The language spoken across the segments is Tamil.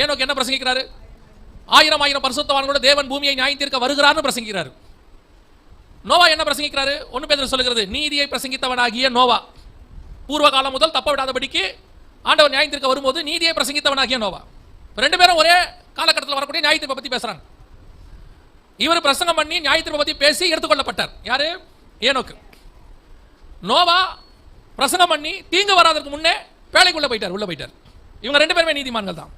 ஏனோக்கு என்ன பிரசங்கிக்கிறாரு? ஆயிரம் ஆயிரம் பரிசுத்தவான்களோட தேவன் பூமியை நியாயத்திற்க வருகிறார்னு பிரசங்கிக்கிறார். நோவா என்ன பிரசங்கிக்கிறாரு? ஒன்று பேர் சொல்லுகிறது நீதியை பிரசங்கித்தவனாகிய நோவா. பூர்வ காலம் முதல் தப்ப விடாதபடிக்கு ஆண்டவர் நியாயத்திற்கு வரும்போது நீதியை பிரசங்கித்தவனாகிய நோவா. ரெண்டு பேரும் ஒரே காலகட்டத்தில் வரக்கூடிய நியாயத்தீர்ப்பை பத்தி பேசுகிறாங்க இவர் பிரசங்கம் பண்ணி நியாயத்தீர்ப்பை பத்தி பேசி எடுத்துக்கொள்ளப்பட்டார். யாரு? ஏனோக்கு. நோவா பிரசங்கம் பண்ணி தீங்கு வராததுக்கு முன்னே வேலைக்குள்ளே போயிட்டார் உள்ள போயிட்டார். இவங்க ரெண்டு பேருமே நீதிமான்கள் தான்.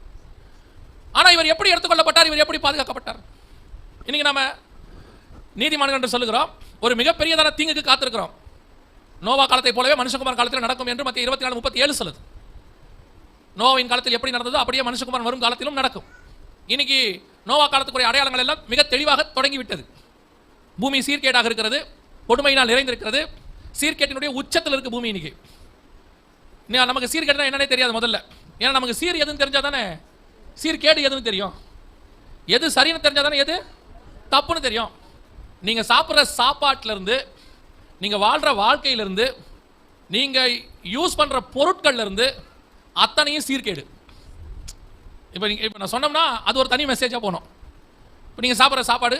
ஆனால் இவர் எப்படி எடுத்துக்கொள்ளப்பட்டார் இவர் எப்படி பாதுகாக்கப்பட்டார்? இன்னைக்கு நம்ம நீதிமன்றம் என்று சொல்லுகிறோம் ஒரு மிகப்பெரியதான தீங்குக்கு காத்திருக்கிறோம். நோவா காலத்தை போலவே மனுஷகுமார் காலத்தில் நடக்கும் என்று மத்திய இருபத்தி நாலு முப்பத்தி ஏழு சொல்லுது. நோவின் காலத்தில் எப்படி நடந்ததோ அப்படியே மனுஷகுமார் வரும் காலத்திலும் நடக்கும். இன்னைக்கு நோவா காலத்துக்குரிய அடையாளங்கள் எல்லாம் மிக தெளிவாக தொடங்கிவிட்டது. பூமி சீர்கேடாக இருக்கிறது கொடுமையினால் நிறைந்திருக்கிறது. சீர்கேட்டினுடைய உச்சத்தில் இருக்கு பூமி இன்னைக்கு. நமக்கு சீர்கேட்டுனா என்னன்னே தெரியாது முதல்ல. ஏன்னா நமக்கு சீர் எதுன்னு தெரிஞ்சா தானே சீர்கேடு எதுன்னு தெரியும். எது சரின்னு தெரிஞ்சால் தானே எது? தப்புன்னு தெரியும். நீங்க சாப்பிட்ற சாப்பாட்டுல இருந்து நீங்க வாழ்ற வாழ்க்கையிலிருந்து நீங்க யூஸ் பண்ற பொருட்கள்ல இருந்து அத்தனையும் சீர்கேடு இப்போ நீங்க இப்போ நான் சொன்னோம்னா அது ஒரு தனி மெசேஜாக போகணும். இப்போ நீங்கள் சாப்பிட்ற சாப்பாடு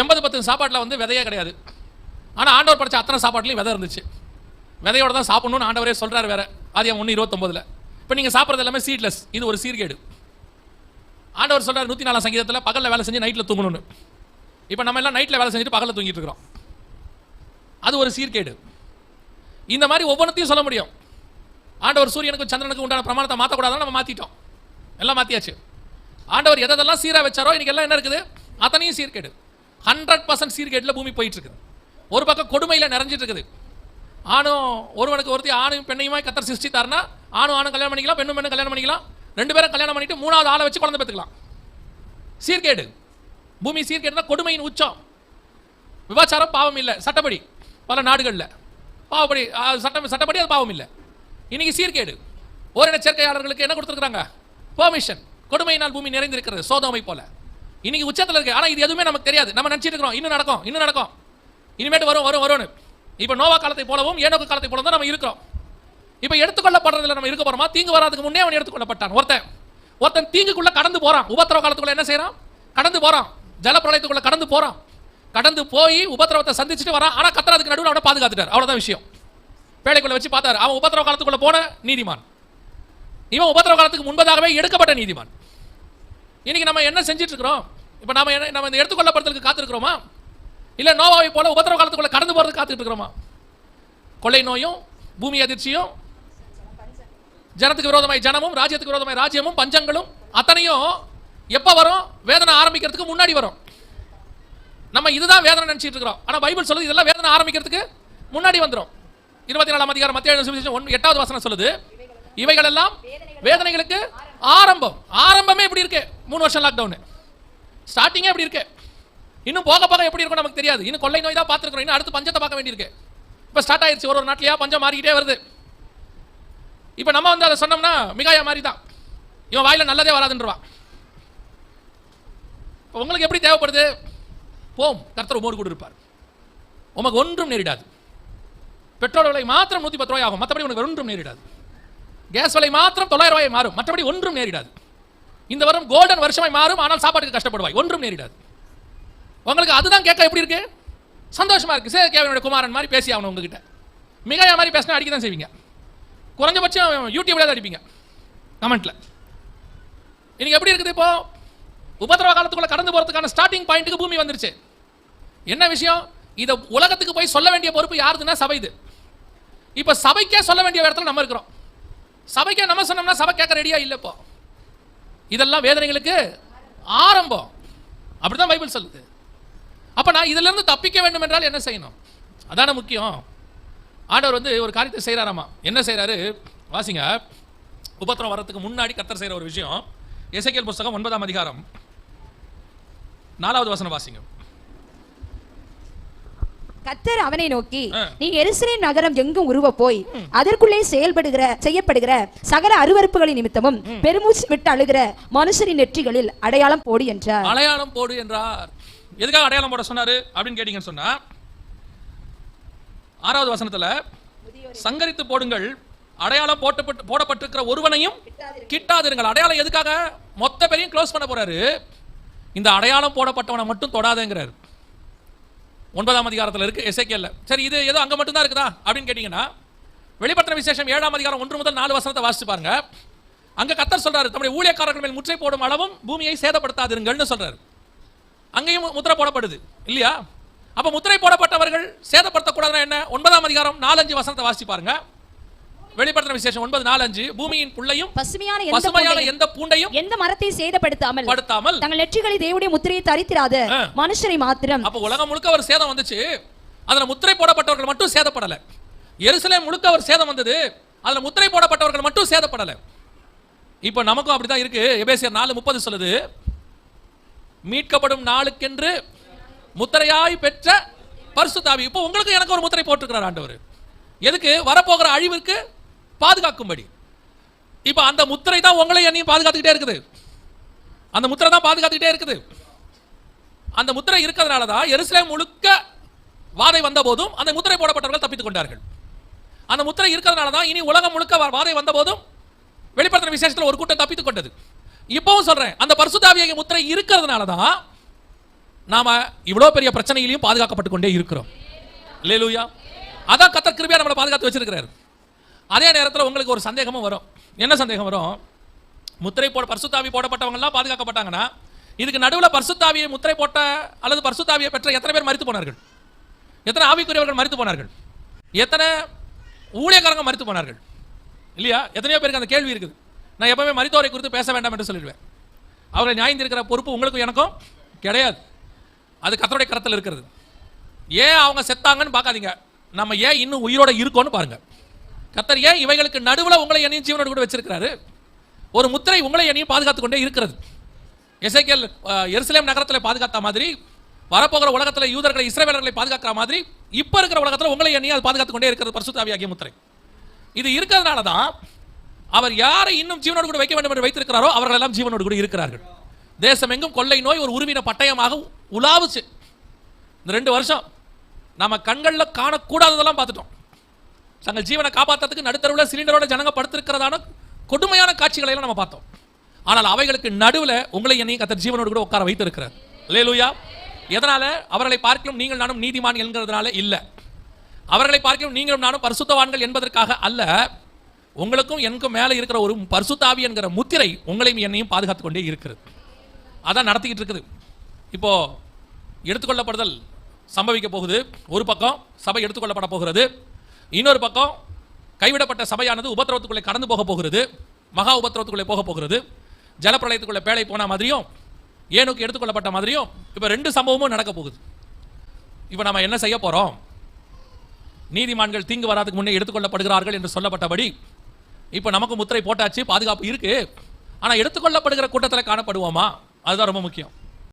எண்பது பத்து சாப்பாட்டில் வந்து விதையே கிடையாது. ஆனால் ஆண்டவர் படித்த அத்தனை சாப்பாட்லையும் விதை இருந்துச்சு. விதையோட தான் சாப்பிடணும்னு ஆண்டவரே சொல்கிறார் வேற. ஆதியம் ஒன்று இருபத்தொம்போதில். இப்போ நீங்கள் சாப்பிட்றது எல்லாமே சீட்லெஸ் இது ஒரு சீர்கேடு ஆண்டவர் சொல்கிறார் நூற்றி நாலாம் சங்கீதத்தில் பகலில் வேலை செஞ்சு நைட்டில் தூங்கணும்னு. இப்போ நம்ம எல்லாம் நைட்டில் வேலை செஞ்சுட்டு பகலில் தூங்கிட்டு இருக்கிறோம். அது ஒரு சீர்கேடு. இந்த மாதிரி ஒவ்வொன்றத்தையும் சொல்ல முடியும். ஆண்டவர் சூரியனுக்கும் சந்திரனுக்கு உண்டான பிரமாணத்தை மாற்றக்கூடாதுன்னு நம்ம மாற்றிட்டோம் எல்லாம் மாற்றியாச்சு ஆண்டவர் எதெல்லாம் சீராக வச்சாரோ இன்றைக்கி எல்லாம் என்ன இருக்குது? அத்தனையும் சீர்கேடு. ஹண்ட்ரட் பர்சன்ட் சீர்கேட்டில் பூமி போயிட்டு இருக்குது ஒரு பக்கம் கொடுமையில் நிறைஞ்சிட்டு இருக்குது ஆணும் ஒருவனுக்கு ஒருத்தி ஆணும் பெண்ணையுமே கத்தர் சிருஷ்டித்தாருன்னா ஆணும் ஆணும் கல்யாணம் பண்ணிக்கலாம் பெண்ணும் பெண்ணும் கல்யாணம் பண்ணிக்கலாம். ரெண்டு பேரும் கல்யாணம் பண்ணிட்டு மூணாவது ஆளை வச்சு குழந்தை பெற்றுக்கலாம். சீர்கேடு. பூமி சீர்கேடுனா கொடுமையின் உச்சம். விபச்சாரம் பாவம் இல்லை. சட்டப்படி. பல நாடுகளில். பாவப்படி சட்டம் சட்டப்படி அது பாவம் இல்லை. இன்னைக்கு சீர்கேடு. ஓரின சேர்க்கையாளர்களுக்கு என்ன கொடுத்துருக்காங்க பெர்மிஷன் கொடுமையினால் பூமி நிறைந்திருக்கிறது. சோதோமை போல. இன்னைக்கு உச்சத்தில் இருக்கு. ஆனால் இது எதுவுமே நமக்கு தெரியாது. நம்ம நினச்சிட்டு இருக்கிறோம். இன்னும் நடக்கும். இன்னும் நடக்கும். இனிமேட்டு வரும் வரும் வரும்னு. இப்போ நோவா காலத்தை போலவும் ஏனோக்கு காலத்தை போலவும் தான் நம்ம இருக்கிறோம். இப்போ எடுத்துக்கொள்ளப்படுறதுல நம்ம இருக்க போறோமா? தீங்கு வராதுக்கு முன்னே அவன் எடுத்துக்கொள்ளப்பட்டான். ஒருத்தன் ஒருத்தன் தீங்குக்குள்ள கடந்து போறான். உபத்திரவ காலத்துக்குள்ள என்ன செய்யறான் கடந்து போறான். ஜலப்பிரளயத்துக்குள்ள கடந்து போறான். கடந்து போய் உபத்திரவத்தை சந்திச்சுட்டு வரான். ஆனா கத்துறதுக்கு நடுவில் அவனை பாதுகாத்துட்டார். அவ்வளவுதான் விஷயம். பேழைக்குள்ள வச்சு பார்த்தாரு. அவன் உபத்திரவ காலத்துக்குள்ள போன நீதிமான். இவன் உபத்திரவ காலத்துக்கு முன்பதாகவே எடுக்கப்பட்ட நீதிமான். இன்னைக்கு நம்ம என்ன செஞ்சுட்டு இருக்கிறோம் இப்போ நாம என்ன நம்ம இந்த எடுத்துக்கொள்ளப்படுறதுக்கு காத்திருக்கிறோமா? இல்லை நோவாவை போல உபத்திரவ காலத்துக்குள்ள கடந்து போறதுக்கு காத்துட்டு இருக்கிறோமா? கொள்ளை நோயும் பூமி அதிர்ச்சியும் ஜனத்துக்கு விரோதமாய் ஜனமும் ராஜ்யத்துக்கு விரோதமாய் ராஜ்யமும் பஞ்சங்களும் அத்தனையும் எப்ப வரும்? வேதனை ஆரம்பிக்கிறதுக்கு முன்னாடி வரும். நம்ம இதுதான் வேதனை நினச்சிட்டு இருக்கிறோம். ஆனா பைபிள் சொல்லுது இதெல்லாம் வேதனை ஆரம்பிக்கிறதுக்கு முன்னாடி வந்துரும். இருபத்தி நாலாம் அதிகாரம் மத்திய ஒன்று எட்டாவது வசனம் சொல்லுது இவைகள் எல்லாம் வேதனைகளுக்கு ஆரம்பம். ஆரம்பமே இப்படி இருக்கு. மூணு வருஷம் லாக்டவுன் ஸ்டார்டிங்கே இப்படி இருக்கு. இன்னும் போக போக எப்படி இருக்கும் நமக்கு தெரியாது. இன்னும் கொள்ளை நோய் தான் பார்த்துருக்கோம் இன்னும் அடுத்து பஞ்சத்தை பார்க்க வேண்டியிருக்கு. இப்போ ஸ்டார்ட் ஆயிடுச்சு ஒரு ஒரு நாட்டிலேயா பஞ்சம் மாறிக்கிட்டே வருது. இப்போ நம்ம வந்து அதை சொன்னோம்னா மிகாயா மாதிரி தான் இவன் வாயில நல்லதே வராதுன்றவான் உங்களுக்கு எப்படி தேவைப்படுது? போம் கர்த்தர் உமோடு கூட இருப்பார். உமக்கு ஒன்றும் நேரிடாது. பெட்ரோல் விலை மாத்திரம் நூற்றி பத்து ரூபாய் ஆகும். மற்றபடி உனக்கு ஒன்றும் நேரிடாது. கேஸ் விலை மாத்திரம் தொள்ளாயிரம் ரூபாய் மாறும். மற்றபடி ஒன்றும் நேரிடாது. இந்த வருடம் கோல்டன் வருஷமாய் மாறும் ஆனால் சாப்பாட்டுக்கு கஷ்டப்படுவாய். ஒன்றும் நேரிடாது. உங்களுக்கு அதுதான் கேட்க எப்படி இருக்கு? சந்தோஷமா இருக்கு. சே கேவனுடைய குமாரன் மாதிரி பேசி ஆகணும் உங்ககிட்ட. மிகையா மாதிரி பேசினா அடிக்க தான் செய்வீங்க. குறைஞ்சபட்சம் யூடியூப்ல அடிப்பீங்க. கமெண்ட்ல இன்னைக்கு எப்படி இருக்குது இப்போ? உபதிரவ காலத்துக்குள்ள கடந்து போறதுக்கான ஸ்டார்டிங் பாயிண்ட்டுக்கு பூமி வந்துருச்சு. என்ன விஷயம்? இதை உலகத்துக்கு போய் சொல்ல வேண்டிய பொறுப்பு யாருதுன்னா சபை இது. இப்போ சபைக்கே சொல்ல வேண்டிய இடத்துல நம்ம இருக்கிறோம். சபைக்கே நம்ம சொன்னோம்னா சபை கேட்க ரெடியா இல்லை இப்போ. இதெல்லாம் வேதனைகளுக்கு ஆரம்பம். அப்படிதான் பைபிள் சொல்லுது. அப்போ நான் இதுல இருந்து தப்பிக்க வேண்டும் என்றால் என்ன செய்யணும்? அதான முக்கியம். ஆண்டவர் வந்து ஒரு காரியத்தை செய்யறாராமா என்ன செய்யறாரு வாசிங்க. உபத்திரம் வரத்துக்கு முன்னாடி கத்தர் செய்யற ஒரு விஷயம். எசேக்கியேல் புஸ்தகம் ஒன்பதாம் அதிகாரம். நாலாவது வசனம் வாசிங்க. கத்தர் அவனை நோக்கி. நீ எருசலேம் நகரம் எங்கும் உருவ போய் அதற்குள்ளே செயல்படுகிற செய்யப்படுகிற சகல அருவருப்புகளின் நிமித்தமும் பெருமூச்சு விட்டு அழுகிற மனுஷரின் நெற்றிகளில் அடையாளம் போடு என்றார். அடையாளம் போடு என்றார். எதுக்காக அடையாளம் போட சொன்னாரு? அப்படின்னு கேட்டீங்கன்னு சொன்னா ஆறாவது வசனத்துல சங்கரித்து போடுங்கள் அடையாளம் போட்டப்பட்டு போடப்பட்டிருக்கிற ஒருவனையும் கிட்டாதிருங்கள். அடையாளம் எதுக்காக? மொத்த பேரையும் க்ளோஸ் பண்ண போறாரு. இந்த அடையாளம் போடப்பட்டவனை மட்டும் தொடாதேங்கிறாரு. ஒன்பதாம் அதிகாரத்தில் இருக்கு எஸ்ஐகேல சரி இது ஏதோ அங்க மட்டும் தான் இருக்குதா? அப்படின்னு கேட்டீங்கன்னா வெளிப்பட்ட விசேஷம் ஏழாம் அதிகாரம் ஒன்று முதல் நாலு வசனத்தை வாசிச்சு பாருங்க. அங்க கத்தர் சொல்றாரு தம்முடைய ஊழியக்காரர்கள் மேல் முற்றை போடும் அளவும் பூமியை சேதப்படுத்தாதிருங்கள்னு சொல்றாரு. அங்கேயும் முத்திரை போடப்படுது இல்லையா? அப்ப முத்திரை போடப்பட்டவர்கள் சேதப்படுத்தக்கூடாதுன்னா என்ன? ஒன்பதாம் அதிகாரம் நாலஞ்சு வசனத்தை வாசிச்சு பாருங்க. வெளிப்படுத்தின விசேஷம் ஒன்பது நாலஞ்சு. பூமியின் புள்ளையும் பசுமையான எந்த பசுமையான பூண்டையும், எந்த பூண்டையும் எந்த மரத்தை சேதப்படுத்தாமல் படுத்தாமல் தங்கள் நெற்றிகளை தேவனுடைய முத்திரையை தரித்திராத. மனுஷரை மாத்திரம். அப்ப உலகம் முழுக்க ஒரு சேதம் வந்துச்சு. அதுல முத்திரை போடப்பட்டவர்கள் மட்டும் சேதப்படல. எருசலேம் முழுக்க ஒரு சேதம் வந்தது. அதுல முத்திரை போடப்பட்டவர்கள் மட்டும் சேதப்படல. இப்ப நமக்கும் அப்படிதான் இருக்கு. எபேசியர் நாலு முப்பது சொல்லுது. மீட்கப்படும் நாளுக்கென்று முத்திரையாய் பெற்ற பரிசுத்தாவி. இப்போ உங்களுக்கு எனக்கு ஒரு முத்திரை போட்டிருக்கிறார் ஆண்டவர். எதுக்கு? வரப்போகிற அழிவுக்கு பாதுகாக்கும்படி. இப்போ அந்த முத்திரை தான் உங்களை என்னையும் பாதுகாத்துக்கிட்டே இருக்குது. அந்த முத்திரை தான் பாதுகாத்துக்கிட்டே இருக்குது. அந்த முத்திரை இருக்கிறதுனால தான் எருசலேம் முழுக்க வாதை வந்த போதும் அந்த முத்திரை போடப்பட்டவர்கள் தப்பித்துக் கொண்டார்கள். அந்த முத்திரை இருக்கிறதுனால தான் இனி உலகம் முழுக்க வாதை வந்த போதும் வெளிப்படுத்தின விசேஷத்தில் ஒரு கூட்டம் தப்பித்துக் கொண்டது. இப்பவும் சொல்றேன் அந்த பரிசுத்தாவிய முத்திரை இருக்கிறதுனால தான் நாம இவ்வளோ பெரிய பிரச்சனையிலையும் பாதுகாக்கப்பட்டு கொண்டே இருக்கிறோம். லேலூயா அதான் கத்தர் கிருபியா நம்மளை பாதுகாத்து வச்சிருக்கிறாரு. அதே நேரத்தில் உங்களுக்கு ஒரு சந்தேகமும் வரும். என்ன சந்தேகம் வரும்? முத்திரை போட பர்சுத்தாவி போடப்பட்டவங்கலாம் பாதுகாக்கப்பட்டாங்கன்னா இதுக்கு நடுவில் பர்சுத்தாவியை முத்திரை போட்ட அல்லது பர்சுத்தாவியை பெற்ற எத்தனை பேர் மறித்து போனார்கள்? எத்தனை ஆவிக்குரியவர்கள் மறித்து போனார்கள்? எத்தனை ஊழியக்காரங்க மறித்து போனார்கள்? இல்லையா? எத்தனையோ பேருக்கு அந்த கேள்வி இருக்குது. நான் எப்பவுமே மருத்துவரை குறித்து பேச வேண்டாம் என்று சொல்லிடுவேன். அவரை நியாயந்திருக்கிற பொறுப்பு உங்களுக்கும் எனக்கும் கிடையாது. அது கத்தருடைய கரத்தில் இருக்கிறது. ஏன் அவங்க செத்தாங்கன்னு பார்க்காதீங்க. நம்ம ஏன் இன்னும் உயிரோட இருக்கோன்னு பாருங்க. கத்தர் ஏன் இவைகளுக்கு நடுவில் உங்களை என்னையும் ஜீவனோடு கூட வச்சிருக்கிறாரு? ஒரு முத்திரை உங்களை என்னையும் பாதுகாத்து கொண்டே இருக்கிறது. எசேக்கியேல் எருசலேம் நகரத்தில் பாதுகாத்த மாதிரி வரப்போகிற உலகத்தில் யூதர்களை இஸ்ரவேலர்களை பாதுகாக்கிற மாதிரி இப்போ இருக்கிற உலகத்தில் உங்களை என்னையும் அது பாதுகாத்து கொண்டே இருக்கிறது பரிசுத்தாவியாகிய முத்திரை. இது இருக்கிறதுனால தான் அவர் யாரை இன்னும் ஜீவனோடு கூட வைக்க வேண்டும் என்று வைத்திருக்கிறாரோ அவர்கள் எல்லாம் ஜீவனோடு கூட இருக்கிறார்கள். தேசம் எங்கும் கொள்ளை நோய் ஒரு உருவின பட்டயமாக உலாவுச்சு. இந்த ரெண்டு வருஷம் நம்ம கண்களில் காணக்கூடாததெல்லாம் பார்த்துட்டோம். தங்கள் ஜீவனை காப்பாற்றுறதுக்கு நடுத்தருவில் சிலிண்டரோட ஜனங்க படுத்திருக்கிறதான கொடுமையான காட்சிகளை எல்லாம் நம்ம பார்த்தோம். ஆனால் அவைகளுக்கு நடுவில் உங்களை என்னையும் கத்தர் ஜீவனோடு கூட உட்கார வைத்திருக்கிறார். லேலூயா எதனால? அவர்களை பார்க்கலும் நீங்கள் நானும் நீதிமான் என்கிறதுனால இல்லை. அவர்களை பார்க்கலும் நீங்களும் நானும் பரிசுத்தவான்கள் என்பதற்காக அல்ல. உங்களுக்கும் எனக்கும் மேலே இருக்கிற ஒரு பரிசுத்தாவி என்கிற முத்திரை உங்களையும் என்னையும் பாதுகாத்து கொண்டே இருக்கிறது. அதான் நடத்திக்கிட்டு இருக்குது. இப்போ எடுத்துக்கொள்ளப்படுதல் சம்பவிக்க போகுது. ஒரு பக்கம் சபை எடுத்துக்கொள்ளப்பட போகிறது. இன்னொரு பக்கம் கைவிடப்பட்ட சபையானது உபத்திரவத்துக்குள்ளே கடந்து போக போகிறது. மகா உபத்திரவத்துக்குள்ளே போக போகிறது. ஜலப்பிரளயத்துக்குள்ளே பேழை போன மாதிரியும் ஏனுக்கு எடுத்துக்கொள்ளப்பட்ட மாதிரியும் இப்போ ரெண்டு சம்பவமும் நடக்க போகுது. இப்போ நம்ம என்ன செய்ய போகிறோம் நீதிமான்கள் தீங்கு வராதுக்கு முன்னே எடுத்துக்கொள்ளப்படுகிறார்கள் என்று சொல்லப்பட்டபடி இப்போ நமக்கு முத்திரை போட்டாச்சு பாதுகாப்பு இருக்குது ஆனால் எடுத்துக்கொள்ளப்படுகிற கூட்டத்தில் காணப்படுவோமா? அதுதான் ரொம்ப முக்கியம்.